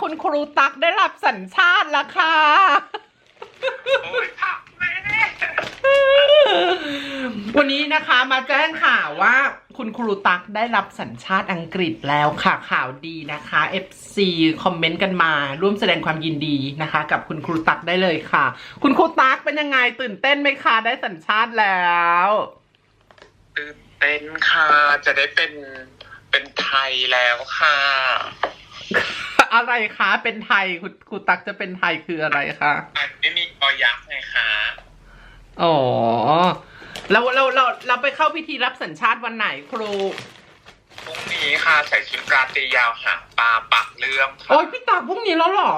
คุณครูตักได้รับสัญชาติแล้วค่ะ โอ้ยผักแม่วันนี้นะคะมาแจ้งข่าวว่า คุณครูตักได้รับสัญชาติอังกฤษแล้วค่ะข่าวดีนะคะ FC คอมเมนต์กันมาร่วมแสดงความยินดีนะคะ กับคุณครูตักได้เลยค่ะ คุณครูตักเป็นยังไงตื่นเต้นไหมคะได้สัญชาติแล้วตื่นเต้นค่ะ จะได้เป็นเป็นไทยแล้วค่ะ อะไรคะ เป็นไทยคุณครูตักจะเป็นไทยคืออะไรคะอันไม่มีอยักษ์ไงคะอ๋อแล้วเราเราเราไปเข้าพิธีรับสัญชาติวันไหนครูพรุ่งนี้ค่ะใส่ชุดราตรียาวหางปลาปักเลื่อมค่ะโอ้ยพี่ตักพรุ่งนี้แล้วเหรอ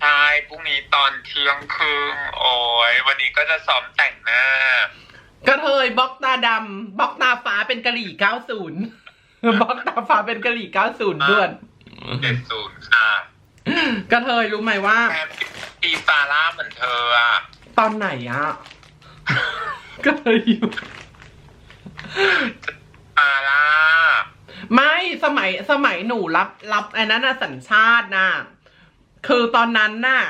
ใช่พรุ่งนี้ตอนเที่ยงครึ่งโอ้ยวันนี้ก็จะซ้อมแต่งหน้ากระเทยบล็อกตาดำบล็อกตาฟ้าเป็นกะหรี่เก้าศูนย์บล็อกตาฟ้าเป็นกะหรี่เก้าศูนย์ด้วย เจ็ดศูนย์ค่ะกระเทยรู้ไหมว่า แอบปีฟาร่าเหมือนเธออะตอนไหนอะกระเทยอยู่ฟาร่าไม่สมัยสมัยหนูรับรับไอ้นั้นน่ะสัญชาติน่ะคือตอนนั้นน่ะ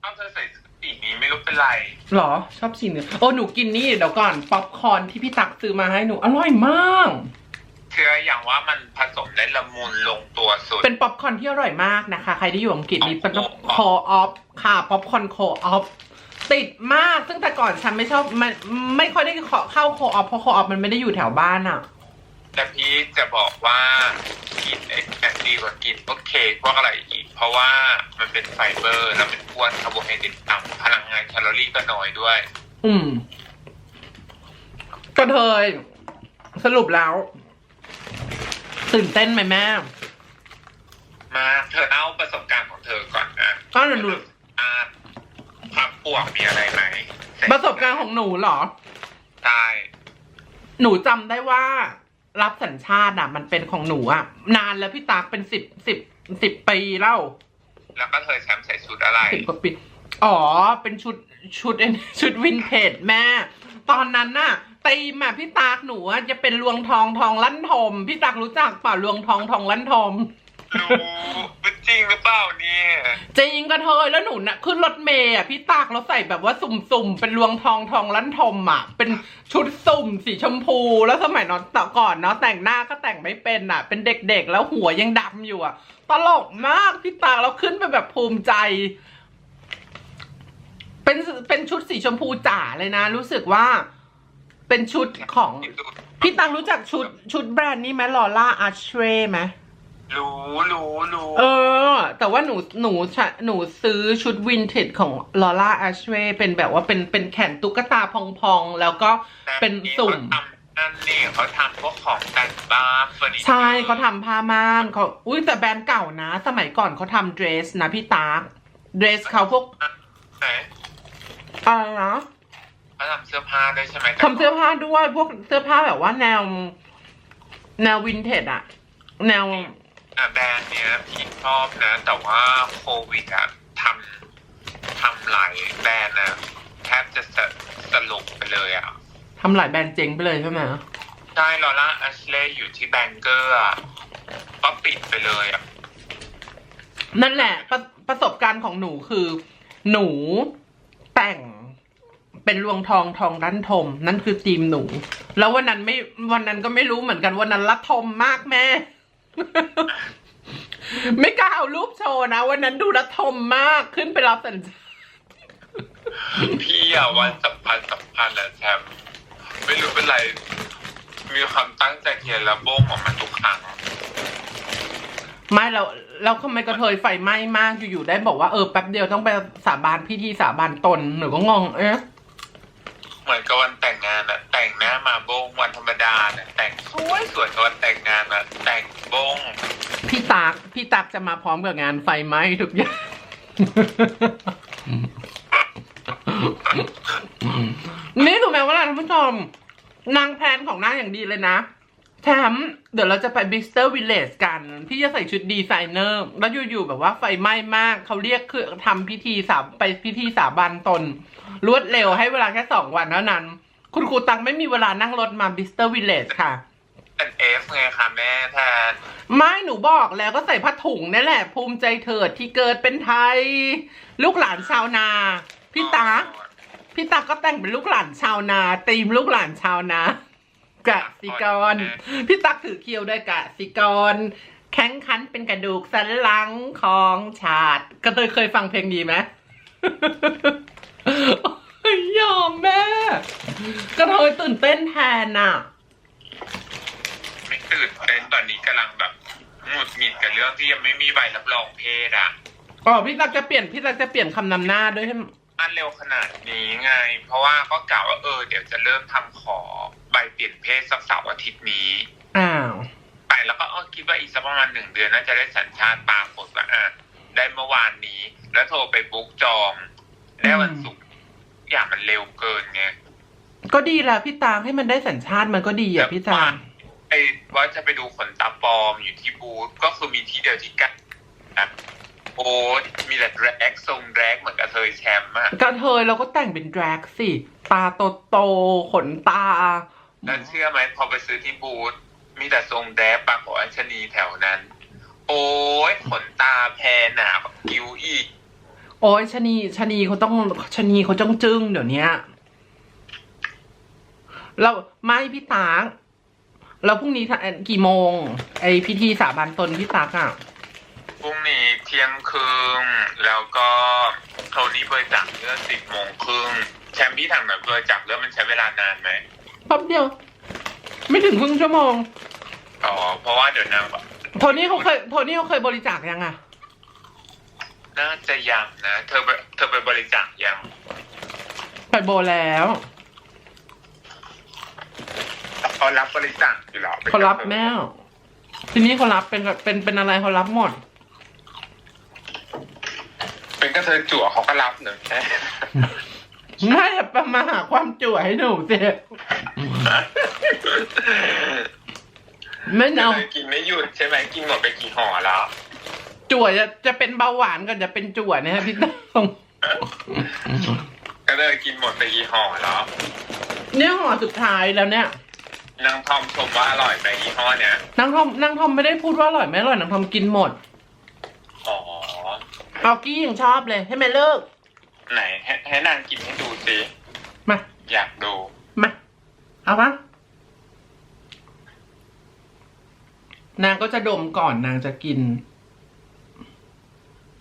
เอาเธอใส่สีนี้ไม่รู้เป็นไร หรอชอบสีเนื้อโอ้หนูกินนี่เดี๋ยวก่อน ป๊อปคอร์นที่พี่ตักซื้อมาให้หนูอร่อยมาก เชื่ออย่างว่ามันผสมได้ละมุนลงตัวสุด เป็นป๊อปคอร์นที่อร่อยมากนะคะ ใครที่อยู่อังกฤษนี่เป็นอ๋อคอออฟค่ะป๊อปคอร์นคอออฟติดมาก ซึ่งแต่ก่อนฉันไม่ชอบมันไม่ค่อยได้เข้าคอออฟเพราะคอออฟมันไม่ได้อยู่แถวบ้านอะแต่พี่จะบอกว่ากินเอ็กซ์ดีกว่ากินพวกเค้กพวกอะไรอีก เพราะว่ามันเป็นไฟเบอร์ แล้วมันอ้วนคาร์โบไฮเดรตต่ำพลังงานแคลอรี่ก็น้อยด้วย อืมกระเทยสรุปแล้ว ตื่นเต้นไหมแม่ มาเธอเล่าประสบการณ์ของเธอก่อนนะอ้าวเดี๋ยวหนู อ่าความปวกมีอะไรไหมประสบการณ์ของหนูเหรอ ใช่หนูจำได้ว่า รับสัญชาติอะ มันเป็นของหนูอะ นานแล้วพี่ตากเป็นสิบสิบสิบปีแล้วแล้วก็เธอแชมป์ใส่ชุดอะไร สิบกว่าปี อ๋อ เป็นชุดชุดชุดวินเทจแม่ ตอนนั้นน่ะ ตีมอะพี่ตากหนูอะจะเป็นลวงทองทองลั่นทม พี่ตากรู้จักเปล่าลวงทองทองลั่นทมรู้เป็นจริงหรือเปล่าเนี่ยจริงก็เธอแล้วหนูน่ะขึ้นรถเมย์อะพี่ตากแล้วใส่แบบว่าสุ่มๆเป็นลวงทองทองลั่นทมอะ เป็นชุดสุ่มสีชมพูแล้วสมัยนอนแต่ก่อนเนาะแต่งหน้าก็แต่งไม่เป็นอะ เป็นเด็กๆ แล้วหัวยังดำอยู่อะตลกมากพี่ตากแล้วขึ้นไปแบบภูมิใจ เป็นเป็นชุดสีชมพูจ๋าเลยนะ รู้สึกว่า เป็นชุดของ พี่ตังรู้จักชุดชุดแบรนด์นี้ไหมลอร่าอาร์เชไหมรู้รู้รู้เออ แต่ว่าหนูหนูชะหนูซื้อชุดวินเทจของลอร่าอาร์เชเป็นแบบว่าเป็นเป็นแขนตุ๊กตาพองๆ แล้วก็เป็นสุ่มเขาทำนั่นนี่เขาทำพวกของแต่งบ้านเฟอร์นิเจอร์ใช่เขาทำผ้าม่านเขาอุ้ยแต่แบรนด์เก่านะ สมัยก่อนเขาทำเดรสนะพี่ตากเดรสเขาพวกไหนอะไรนะ เขาทำเสื้อผ้าด้วยใช่ไหมทำเสื้อผ้าด้วยพวกเสื้อผ้าแบบว่าแนว แนววินเทจอะแนวอะแบรนด์เนี้ยพี่ชอบนะ แต่ว่าโควิดอะทำทำหลายแบรนด์นะแทบจะสะสลบไปเลยอะทำหลายแบรนด์เจ๊งไปเลยใช่ไหมใช่ลอร่าอัชเล่อยู่ที่แบงเกอร์อะก็ปิดไปเลยอะนั่นแหละประประสบการณ์ของหนูคือ หนูแต่ง เป็นรวงทองทองรันทม นั่นคือทีมหนู แล้ววันนั้นไม่วันนั้นก็ไม่รู้เหมือนกันวันนั้นละทมมากแม่ ไม่กล้าเอารูปโชว์นะวันนั้นดูละทมมากขึ้นไปรับสัญชาติพี่อะวันสำคัญสำคัญแหละแชมป์ไม่รู้เป็นไร มีความตั้งใจเขียนระโบ้งออกมาทุกครั้งไม่แล้วแล้วทำไมกระเทยไฟไหม้มากอยู่ๆได้บอกว่าเออแป๊บเดียวต้องไปสาบานพิธีสาบานตนหนูก็งงเอ๊ะ เหมือนกับวันแต่งงานอะแต่งหน้ามาโบ้งวันธรรมดาเนี่ยแต่งสวยสวยวันแต่งงานอะแต่งโบ้งพี่ตักพี่ตักจะมาพร้อมกับงานไฟไหม้ทุกอย่าง นี่ถูกไหมว่าอะไรท่านผู้ชม นางแพลนของนางอย่างดีเลยนะแถมเดี๋ยวเราจะไปบิสเตอร์วิลเลจกัน พี่จะใส่ชุดดีไซเนอร์ แล้วอยู่ๆแบบว่าไฟไหม้มาก เขาเรียกคือทำพิธีสาไปพิธีสาบานตน รวดเร็วให้เวลาแค่สองวันเท่านั้น คุณครูตังไม่มีเวลานั่งรถมาบิสเตอร์วิลเลจค่ะ เป็นเอฟไงคะแม่แทน ไม่หนูบอกแล้วก็ใส่ผ้าถุงนี่แหละ ภูมิใจเถิดที่เกิดเป็นไทย ลูกหลานชาวนา พี่ตาพี่ตาก็แต่งเป็นลูกหลานชาวนาตีมลูกหลานชาวนากะสิกร พี่ตักถือเคียวด้วยกะสิกร แข็งขันเป็นกระดูกสันหลังของชาติ ก็เคยเคยฟังเพลงนี้ไหม ยอมแม่ก็เลยตื่นเต้นแทนน่ะ ไม่ตื่นเต้นตอนนี้กำลังแบบหงุดหงิดกับเรื่องที่ยังไม่มีใบรับรองเพศอะ อ๋อพี่ตักจะเปลี่ยนพี่ตักจะเปลี่ยนคำนำหน้าด้วยให้อันเร็วขนาดนี้ไง เพราะว่าก็กล่าวว่าเออเดี๋ยวจะเริ่มทำขอใบเปลี่ยนเพศสักเสาร์อาทิตย์นี้ อ้าว ไปแล้วก็เออคิดว่าอีกสักประมาณหนึ่งเดือนน่าจะได้สัญชาติปรากฏว่าอะได้เมื่อวานนี้ แล้วโทรไปบุ๊กจอง ได้วันศุกร์ อย่างมันเร็วเกินไงก็ดีแล้วพี่ตางให้มันได้สัญชาติมันก็ดีอะพี่ตางไอ้ว่าจะไปดูขนตาปลอมอยู่ที่บูธก็คือมีที่เดียวที่กันนะโอ้ยมีแต่แดรกทรงแดรกเหมือนกับเธอแชมป์อะกระเทยเราก็แต่งเป็นแดรกสิ ตาโตโตๆขนตาแล้วเชื่อไหมพอไปซื้อที่บูธมีแต่ทรงแดรกปากของอัญชนีแถวนั้น โอ้ยขนตาแพรหนาแบบกิ้วอีก โอ้ยชะนีชะนีเขาต้องชะนีเขาจ้องจึ้งเดี๋ยวเนี้ยเราไม่พี่ตากเราพรุ่งนี้ทะกี่โมง ไอพิธีสาบานตนพี่ตากอะพรุ่งนี้เที่ยงครึ่งแล้วก็โทนี่บริจาคเลือดสิบโมงครึ่งแชมป์พี่ถังแบบบริจาคเลือดมันใช้เวลานานไหมแป๊บเดียว ไม่ถึงครึ่งชั่วโมงอ๋อเพราะว่าเดี๋ยวนางแบบโทนี่เขาเคยโทนี่เขาเคยบริจาคยังอะ น่าจะยังนะ เธอไปเธอไปบริจาคยัง ไปโบแล้ว เขารับบริจาคอยู่เหรอเขารับแม่ทีนี้เขารับเป็นเป็นเป็นอะไรเขารับหมด เป็นก็เธอจั่วเขาก็รับหนึ่งแค่ไม่ประมาหาความจั่วให้หนูสิไม่เอาเธอกินไม่หยุดใช่ไหมกินหมดไปกี่ห่อแล้ว จั่วจะจะเป็นเบาหวานก่อนจะเป็นจั่วเนี่ยพี่ต้องก็เลยกินหมดไปกี่ห่อแล้วเนี่ยห่อสุดท้ายแล้วเนี่ยนางทอมชมว่าอร่อยไหมยี่ห้อเนี้ยนางทอมนางทอมไม่ได้พูดว่าอร่อยไม่อร่อยนางทอมกินหมดอ๋อเอากี้ยังชอบเลย ให้แม่เลิก ไหนให้ให้นางกินให้ดูสิมาอยากดูมาเอาปะนางก็จะดมก่อนนางจะกิน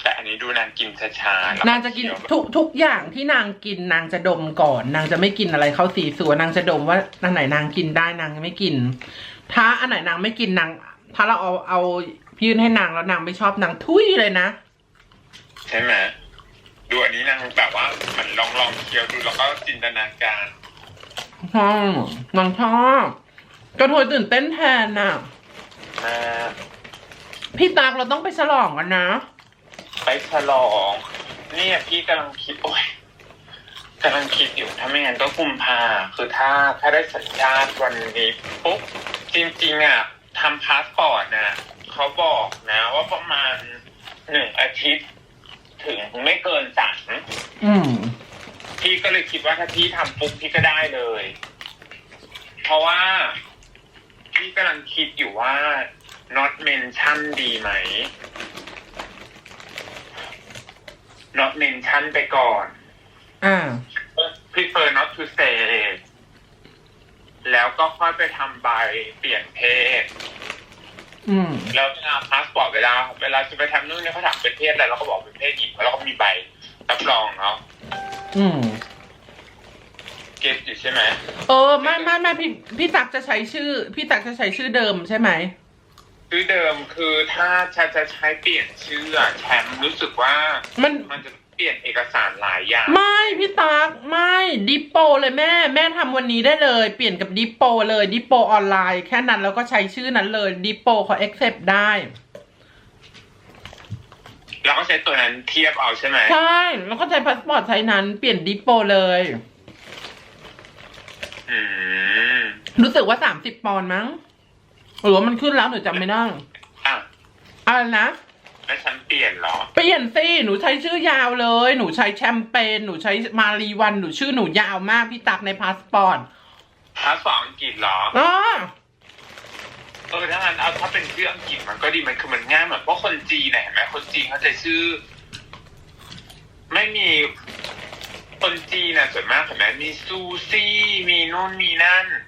แต่อันนี้ดูนางกินช้าๆแล้วนางจะกินเคี้ยวแบบทุกทุกอย่างที่นางกินนางจะดมก่อน นางจะไม่กินอะไรเข้าสีสัวนางจะดมว่าอันไหนนางกินได้นางไม่กิน ถ้าอันไหนนางไม่กินนาง ถ้าเราเอาเอายื่นให้นางแล้วนางไม่ชอบนางทุยเลยนะใช่ไหมดูอันนี้นางแบบว่าเหมันลองลองเคี้ยวดูแล้วก็จินตนาการ ชอบนางชอบก็โทยตื่นเต้นแทนน่ะ มากพี่ตากเราต้องไปฉลองกันนะ ไปฉลองเนี่ยพี่กำลังคิดโอ้ยกำลังคิดอยู่ถ้าไม่งั้นก็กุมภาคือถ้าถ้าได้สัญชาติวันนี้ปุ๊บจริงๆอะทำพาสปอร์ตนะเขาบอกนะ ว่าประมาณหนึ่งอาทิตย์ถึงไม่เกินสามอืมพี่ก็เลยคิดว่าถ้าพี่ทำปุ๊บพี่ก็ได้เลย เพราะว่าพี่กำลังคิดอยู่ว่า not mention ดีไหม not mention ไปก่อน อ่า prefer not to say แล้วก็ค่อยไปทำใบเปลี่ยนเพศ อืม แล้วเวลาพาสปอร์ตเวลา เวลาจะไปทำนู่นเนี่ยเขาถามเป็นเพศอะไรเราก็บอกเป็นเพศหญิงแล้วเราก็มีใบรับรองเนาะอืม เก็ตอยู่ใช่ไหม เออไม่ไม่ไม่พี่พี่ตักจะใช้ชื่อ พี่ตักจะใช้ชื่อเดิมใช่ไหม ชื่อเดิมคือถ้าจะจะใช้เปลี่ยนชื่ออะแชมป์รู้สึกว่ามัน มันจะเปลี่ยนเอกสารหลายอย่าง ไม่พี่ตักไม่ดิปโปเลยแม่ แม่ทำวันนี้ได้เลย เปลี่ยนกับดิปโปเลยดิปโปออนไลน์แค่นั้นแล้วก็ใช้ชื่อนั้นเลยดิปโปเขา accept ได้ แล้วก็ใช้ตัวนั้นเทียบเอาใช่ไหมใช่ แล้วก็ใช้พาสปอร์ตใช้นั้นเปลี่ยนดิปโปเลย อืมรู้สึกว่าสามสิบปอนด์มั้ง หรือว่ามันขึ้นแล้วหนูจำไม่ได้อะอะไรนะแล้วฉันเปลี่ยนเหรอ เปลี่ยนสิหนูใช้ชื่อยาวเลย หนูใช้แชมเปญหนูใช้มารีวันหนูชื่อหนูยาวมากพี่ตักในพาสปอร์ตพาสปอร์ตอังกฤษเหรออ๋อเออถ้างั้นเอาถ้าเป็นชื่ออังกฤษมันก็ดีมันคือมันง่ายเหมือนเพราะคนจีนเนี่ยเห็นไหมคนจีนเขาจะชื่อ ไม่มีคนจีนน่ะส่วนมากเห็นไหมมีซูซี่มีนู่นมีนั่นอื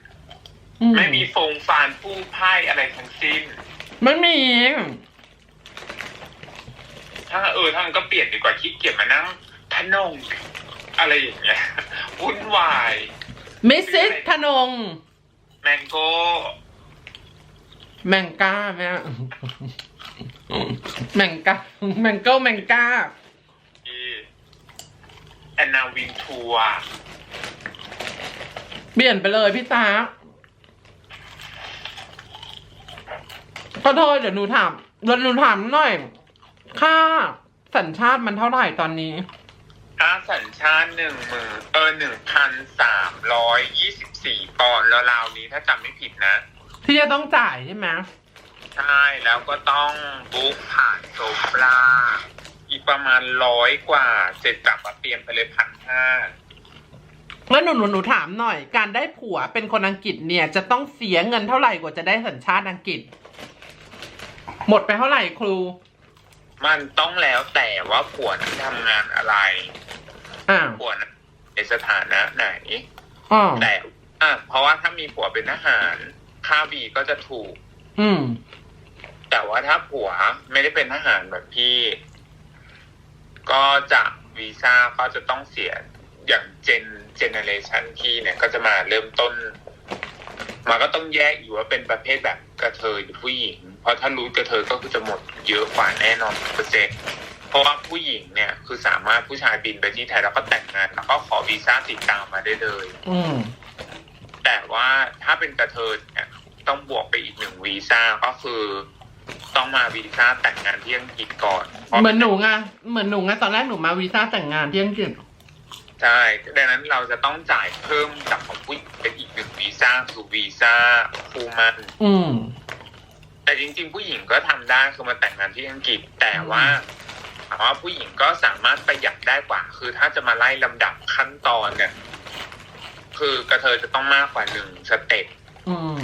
ไม่มีฟงฟานผู้ไพ่อะไรทั้งสิ้น ไม่มี ถ้าเออถ้างั้นก็เปลี่ยนดีกว่าขี้เกียจมานั่งทะนง อะไรอย่างเงี้ยวุ่นวายมิสซิสธนง แมงโก้แมงก้าแม่แมงก้าแมงเกิลแมงก้าแอนนาวินทัวร์เปลี่ยนไปเลยพี่ตา ก็โทษเดี๋ยวหนูถามเดี๋ยวหนูถามหน่อย ค่าสัญชาติมันเท่าไหร่ตอนนี้ ค่าสัญชาติหนึ่งหมื่นเออหนึ่งพันสามร้อยยี่สิบสี่ปอนด์แล้วราวๆนี้ถ้าจำไม่ผิดนะ ที่จะต้องจ่ายใช่ไหมใช่แล้วก็ต้องบุ๊กผ่านโซฟลาอีกประมาณร้อยกว่าเสร็จกลับมาเตรียมไปเลยพันห้างั้นหนูหนูหนูถามหน่อย การได้ผัวเป็นคนอังกฤษเนี่ย จะต้องเสียเงินเท่าไหร่กว่าจะได้สัญชาติอังกฤษ หมดไปเท่าไหร่ครู มันต้องแล้วแต่ว่าผัวนั้นทำงานอะไรอ่าผัวนั้นในสถานะไหนอ๋อแต่อะเพราะว่าถ้ามีผัวเป็นทหารค่าบีก็จะถูก อืม แต่ว่าถ้าผัวไม่ได้เป็นทหารแบบพี่ ก็จะวีซ่าก็จะต้องเสียอย่างเจนเจเนเรชันพี่เนี่ยก็จะมาเริ่มต้น มันก็ต้องแยกอยู่ว่าเป็นประเภทแบบกระเทยหรือผู้หญิง เพราะถ้ารู้กระเทยก็คือจะหมดเยอะกว่าแน่นอนเปอร์เซ็นต์เพราะว่าผู้หญิงเนี่ยคือสามารถผู้ชายบินไปที่ไทยแล้วก็แต่งงานแล้วก็ขอวีซ่าติดตามมาได้เลย อืมแต่ว่าถ้าเป็นกระเทยเนี่ยต้องบวกไปอีกหนึ่งวีซ่าก็คือต้องมาวีซ่าแต่งงานที่อังกฤษก่อนพราะเหมือนหนูไงเหมือนหนูไงตอนแรกหนูมาวีซ่าแต่งงานที่อังกฤษใช่ดังนั้นเราจะต้องจ่ายเพิ่มจากของผู้หญิงเป็นอีกหนึ่ง วีซ่าคือวีซ่าคูมัน อืม แต่จริง ๆ ผู้หญิงก็ทำได้คือมาแต่งงานที่อังกฤษแต่ว่าถามว่าผู้หญิงก็สามารถประหยัดได้กว่า คือถ้าจะมาไล่ลำดับขั้นตอนเนี่ยคือกระเทยจะต้องมากกว่าหนึ่งสเต็ปอืม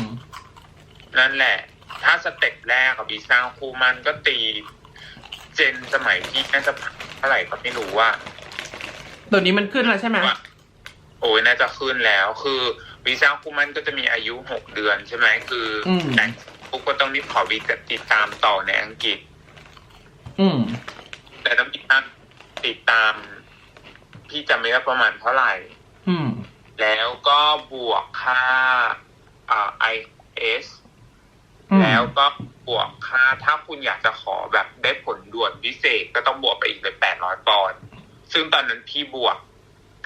นั่นแหละ ถ้าสเต็ปแรกกับวีซ่าคูมันก็ตี เจนสมัยพี่น่าจะเท่าไหร่ก็ไม่รู้ว่าตัวนี้มันขึ้นแล้วใช่ไหมว่าโอ้ยน่าจะขึ้นแล้วคือ วีซ่าคูมันก็จะมีอายุหกเดือนใช่ไหมคืออมแต่งปุ๊บก็ต้องรีบขอวีซ่าติดตามต่อในอังกฤษ อืม แต่ต้องติดตาม พี่จำไม่ได้ประมาณเท่าไหร่ อืม แล้วก็บวกค่าอ่า IS อืมแล้วก็บวกค่าถ้าคุณอยากจะขอแบบได้ผลด่วนพิเศษก็ต้องบวกไปอีกเลยแปดร้อยปอนด์ซึ่งตอนนั้นพี่บวก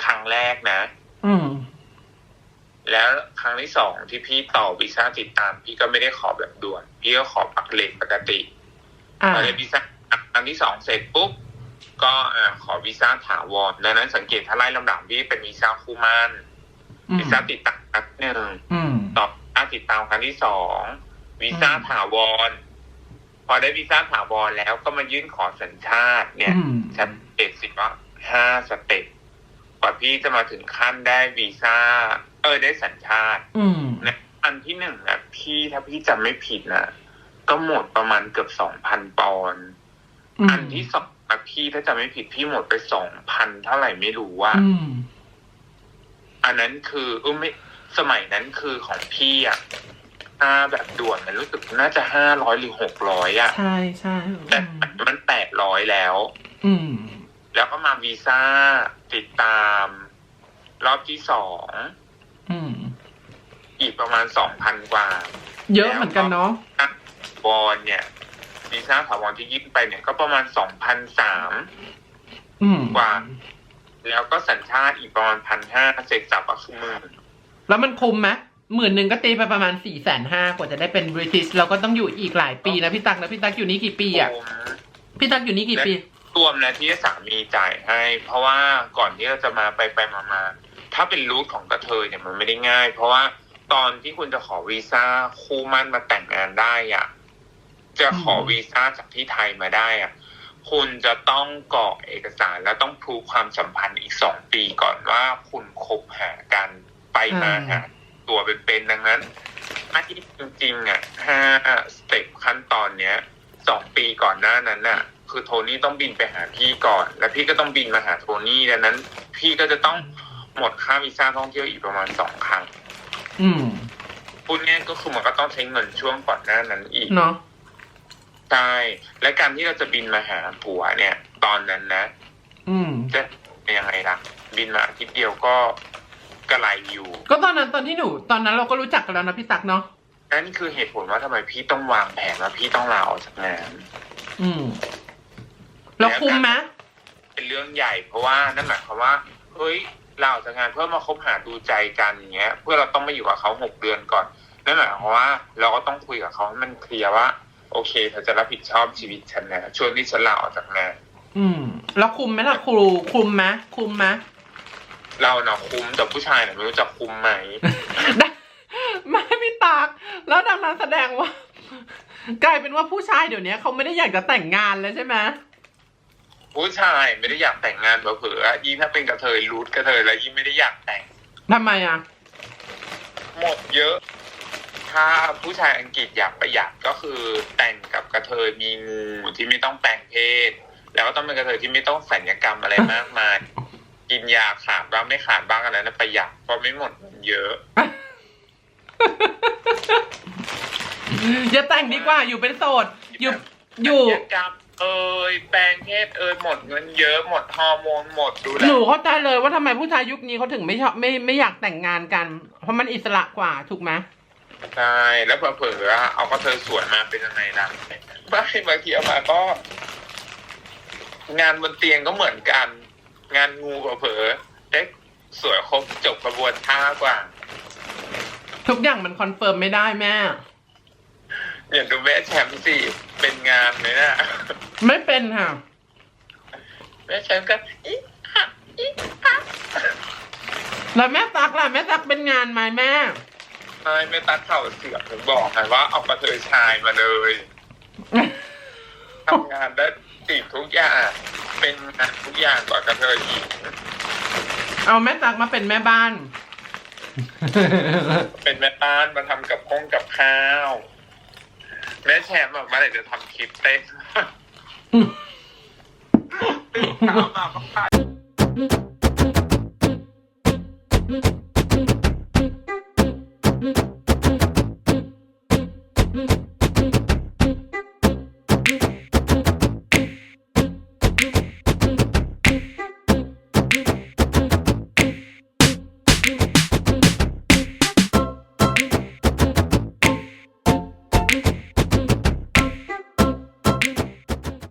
ครั้งแรกนะ อืม แล้วครั้งที่สองที่พี่ต่อวีซ่าติดตาม พี่ก็ไม่ได้ขอแบบด่วน พี่ก็ขอปักเลนปกติอ่าพอได้วีซ่าครั้งที่สองเสร็จปุ๊บก็อ่าขอวีซ่าถาวรดังนั้นสังเกตถ้าไล่ลำดับพี่เป็นวีซ่าคู่มั่นอืมวีซ่าติดตามครั้งหนึ่งอืมต่อวีซ่าติดตามครั้งที่สองวีซ่าอืมถาวร พอได้วีซ่าถาวรแล้วก็มายื่นขอสัญชาติ เนี่ยอืมสเต็ปสิว่าห้าสเต็ปกว่าพี่จะมาถึงขั้นได้วีซ่า เออได้สัญชาติ อืมนะอันที่หนึ่งนะพี่ถ้าพี่จำไม่ผิดนะก็หมดประมาณเกือบสองพันปอนด์อันที่สองนะพี่ถ้าจำไม่ผิดพี่หมดไปสองพันเท่าไหร่ไม่รู้ว่าอืมอันนั้นคือเออไม่สมัยนั้นคือของพี่อะค่าแบบด่วนมันรู้สึกน่าจะห้าร้อยหรือหกร้อยอะใช่ใช่แต่มันแปดร้อยแล้ว อืม แล้วก็มาวีซ่าติดตาม รอบที่สอง อืมอีกประมาณสองพันกว่า เยอะเหมือนกันเนาะวอนเนี่ยวีซ่าถาวรที่ยื่นไปเนี่ยก็ประมาณสองพันสามอืมกว่า แล้วก็สัญชาติอีกประมาณพันห้าเสร็จสับก็คือหมื่นแล้วมันคุ้มไหมหมื่นหนึ่งก็ตีไปประมาณสี่แสนห้ากว่าจะได้เป็นบริติชเราก็ต้องอยู่อีกหลายปีนะพี่ตักนะพี่ตักอยู่นี่กี่ปีอะผมพี่ตักอยู่นี่กี่ปีรวมนะที่สามีจ่ายให้ เพราะว่าก่อนที่เราจะมาไปไปมามา ถ้าเป็นรูทของกระเทยเนี่ยมันไม่ได้ง่าย เพราะว่าตอนที่คุณจะขอวีซ่าคู่มั่นมาแต่งงานได้อะจะขอวีซ่าจากที่ไทยมาได้อะคุณจะต้องกรอกเอกสารและต้องพูความสัมพันธ์อีกสองปีก่อนว่าคุณคบหากันไปมาหาตัวเป็นๆดังนั้นอาที่จริงๆอะห้าสเต็ปขั้นตอนเนี้ยสองปีก่อนหน้านั้นน่ะ คือโทนี่ต้องบินไปหาพี่ก่อน แล้วพี่ก็ต้องบินมาหาโทนี่ดังนั้น พี่ก็จะต้อง หมดค่าวีซ่าท่องเที่ยวอีกประมาณสองครั้ง อืม พูดง่ายก็คือมันก็ต้องใช้เงินช่วงก่อนหน้านั้นอีกเนาะใช่และการที่เราจะบินมาหาผัวเนี่ย ตอนนั้นนะ อืม จะเป็นยังไงล่ะ บินมาอาทิตย์เดียวก็กระไรอยู่ ก็ตอนนั้นตอนที่หนู ตอนนั้นเราก็รู้จักกันแล้วนะพี่ตักเนาะนั่นคือเหตุผลว่าทำไมพี่ต้องวางแผนว่าพี่ต้องลาออกจากงานอืม แล้วคุมไหมเป็นเรื่องใหญ่เพราะว่านั่นหมายความว่าเฮ้ย เราออกจากงานเพื่อมาคบหาดูใจกันอย่างเงี้ย เพื่อเราต้องมาอยู่กับเขาหกเดือนก่อนนั่นหมายความว่าเราก็ต้องคุยกับเขาให้มันเคลียร์ว่า โอเคเธอจะรับผิดชอบชีวิตฉันนะช่วงที่ฉันลาออกจากงานอืม แล้วคุมไหมล่ะครูคุมไหมคุมไหมเราเนาะคุ้มแต่ผู้ชายเนี่ยไม่รู้จะคุ้มไหมได้ไม่พี่ตักแล้วดังนั้นแสดงว่า กลายเป็นว่าผู้ชายเดี๋ยวนี้เขาไม่ได้อยากจะแต่งงานแล้วใช่ไหม ผู้ชายไม่ได้อยากแต่งงานเผลอๆยิ่งถ้าเป็นกระเทยรูทกระเทยแล้วยิ่งไม่ได้อยากแต่ง ทำไมอะ หมดเยอะ ถ้าผู้ชายอังกฤษอยากประหยัดก็คือแต่งกับกระเทยมีงูที่ไม่ต้องแปลงเพศ แล้วก็ต้องเป็นกระเทยที่ไม่ต้องสัญญกรรมอะไรมากมาย กินยาขาดบ้างไม่ขาดบ้างอะไรนะประหยัดเพราะไม่หมดเงินเยอะ อย่าแต่งดีกว่าอยู่เป็นโสดอยู่อยู่ สัญญกรรม เอยแปลงเพศเอยหมดเงินเยอะหมดฮอร์โมนหมดดูแลหนูเข้าใจเลยว่าทำไมผู้ชายยุคนี้เขาถึงไม่ชอบไม่ไม่อยากแต่งงานกัน เพราะมันอิสระกว่าถูกไหมใช่แล้วเผลอๆอะเอากระเทยสวยมาเป็นยังไงล่ะไม่บางทีเอามาก็ งานบนเตียงก็เหมือนกัน งานงูเผลอๆได้สวยครบจบกระบวนท่ากว่า ทุกอย่างมันคอนเฟิร์มไม่ได้แม่อย่างดูแม่แชมป์สิเป็นงานเลยนะ ไม่เป็นค่ะแม่แชมป์ก็อีฮะอีฮะแล้วแม่ตักล่ะแม่ตักเป็นงานไหมแม่ ไม่ไม่ตัดเข่าเสือกถึงบอกไงว่าเอากระเทยชายมาเลยทำงานได้ติดทุกอย่าง เป็นงานทุกอย่างกว่ากระเทยหญิงเอาแม่ตักมาเป็นแม่บ้าน เป็นแม่บ้านมาทำกับข้องกับข้าว แม่แชมป์บอกว่าเมื่อไหร่จะทำคลิปเต้น ตื่นเช้ามาก็ไป